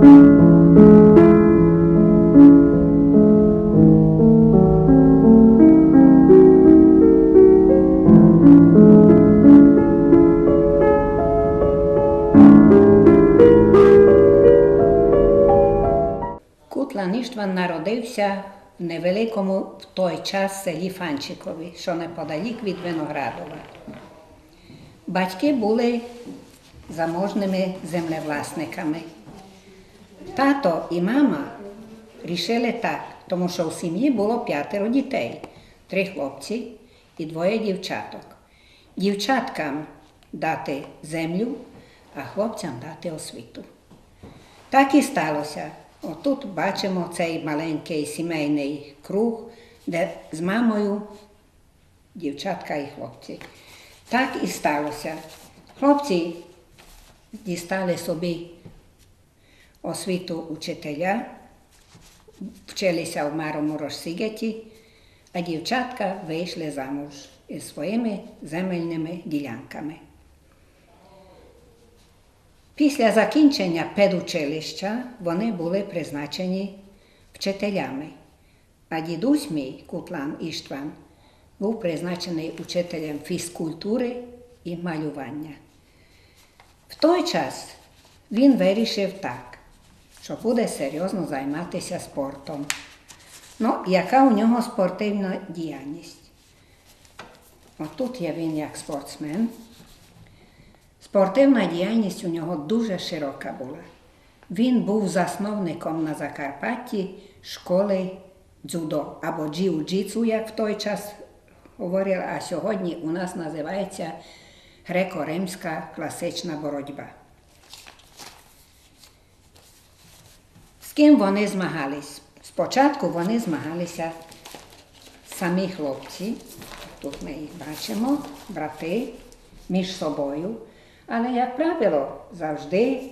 Кутлан Іштван народився в невеликому в той час селі Фанчикові, що неподалік від Виноградова. Батьки були заможними землевласниками. Тато і мама рішили так, тому що в сім'ї було п'ятеро дітей, три хлопці і двоє дівчаток. Дівчаткам дати землю, а хлопцям дати освіту. Так і сталося. Отут бачимо цей маленький сімейний круг, де з мамою дівчатка і хлопці. Так і сталося. Хлопці дістали собі освіту учителя, вчилися в Марому Розсігеті, а дівчатка вийшли замуж із своїми земельними ділянками. Після закінчення педучилища вони були призначені вчителями, а дідусь мій Кутлан Іштван був призначений учителем фізкультури і малювання. В той час він вирішив так, що буде серйозно займатися спортом. Ну, яка у нього спортивна діяльність? Отут є він як спортсмен. Спортивна діяльність у нього дуже широка була. Він був засновником на Закарпатті школи дзюдо або джиу-джитсу, як в той час говорили, а сьогодні у нас називається греко-римська класична боротьба. Ким вони змагались? Спочатку вони змагалися самі хлопці, тут ми їх бачимо, брати між собою. Але, як правило, завжди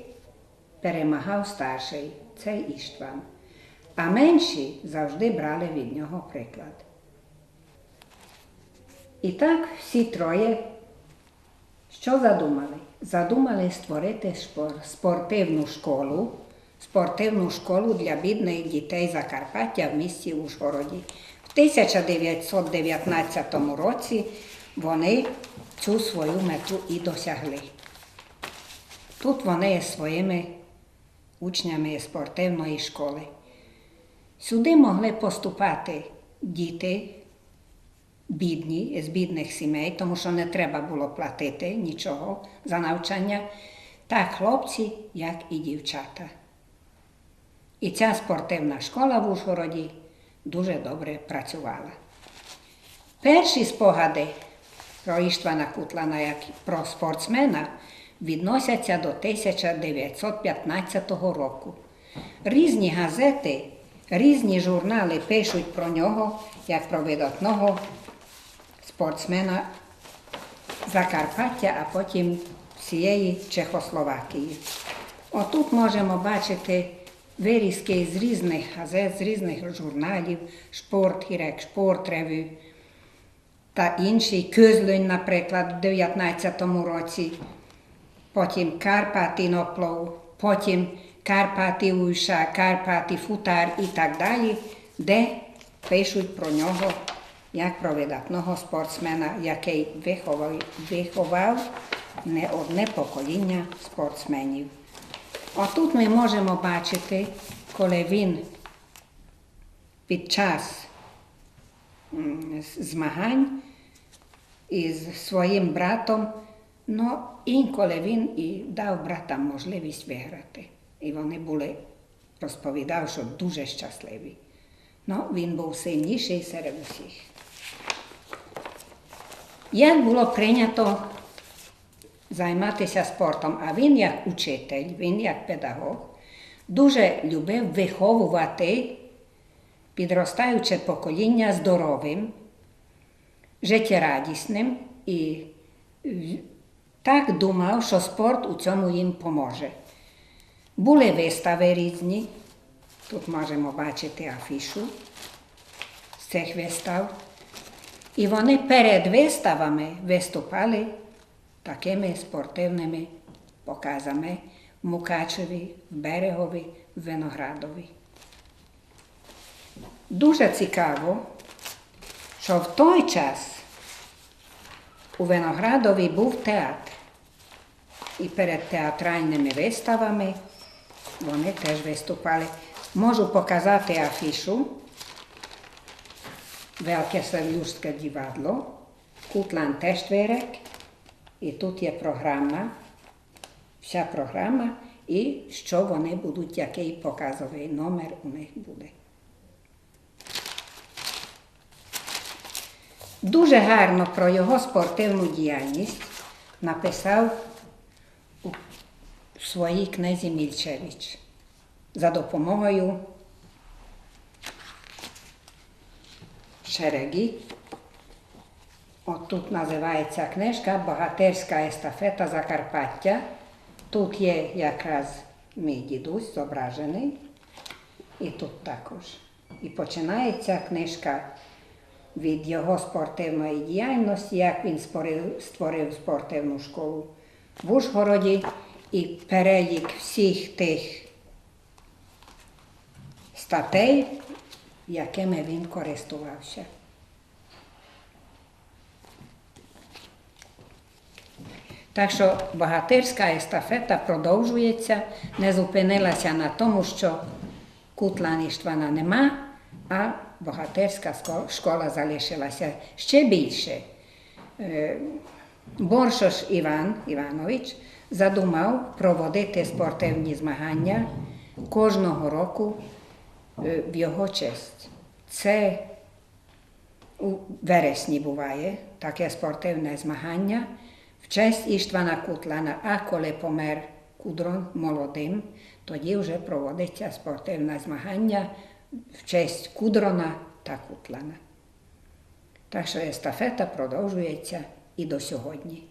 перемагав старший, цей Іштван. А менші завжди брали від нього приклад. І так всі троє, що задумали? Задумали створити спортивну школу, спортивну школу для бідних дітей Закарпаття в місті Ужгороді. В 1919 році вони цю свою мету і досягли. Тут вони є своїми учнями спортивної школи. Сюди могли поступати діти бідні, з бідних сімей, тому що не треба було платити нічого за навчання, так хлопці, як і дівчата. І ця спортивна школа в Ужгороді дуже добре працювала. Перші спогади про Іштвана Кутлана як про спортсмена відносяться до 1915 року. Різні газети, різні журнали пишуть про нього як про видатного спортсмена Закарпаття, а потім всієї Чехословакії. Отут можемо бачити вирізки з різних газет, з різних журналів, Шпортгірек, Шпортревю та інші Közlöny, наприклад, в 19 році, потім Карпати Ноплов, потім Карпати Уйша, Карпати Футар і так далі, де пишуть про нього як про видатного спортсмена, який виховав, виховав не одне покоління спортсменів. Отут ми можемо бачити, коли він під час змагань із своїм братом, ну інколи він і дав братам можливість виграти. І вони були, розповідав, що дуже щасливі. Ну, він був сильніший серед усіх. Як було прийнято займатися спортом, а він як учитель, він як педагог, дуже любив виховувати підростаюче покоління здоровим, життєрадісним і так думав, що спорт у цьому їм поможе. Були вистави різні, тут можемо бачити афішу з цих вистав. І вони перед виставами виступали такими спортивними показами. Мукачеві, в Берегові, в Виноградові. Дуже цікаво, що в той час у Виноградові був театр. І перед театральними виставами вони теж виступали. Можу показати афішу. Велике Сав'юрське дівадло, Кутлан Testvérek, і тут є програма, вся програма, і що вони будуть, який показовий номер у них буде. Дуже гарно про його спортивну діяльність написав у своїй книзі Мільчевич за допомогою Шереги. От тут називається книжка Богатирська естафета Закарпаття. Тут є якраз мій дідусь зображений. І тут також. І починається книжка від його спортивної діяльності, як він спорив- створив спортивну школу в Ужгороді і перелік всіх тих статей, якими він користувався. Так що богатирська естафета продовжується, не зупинилася на тому, що Кутлан Іштвана нема, а богатирська школа залишилася ще більше. Е, Боршош Іван Іванович задумав проводити спортивні змагання кожного року е, в його честь. Це у вересні буває таке спортивне змагання в честь Іштвана Кутлана, а коли помер Кудрон молодим, тоді вже проводиться спортивне змагання в честь Кудрона та Кутлана. Так що естафета продовжується і до сьогодні.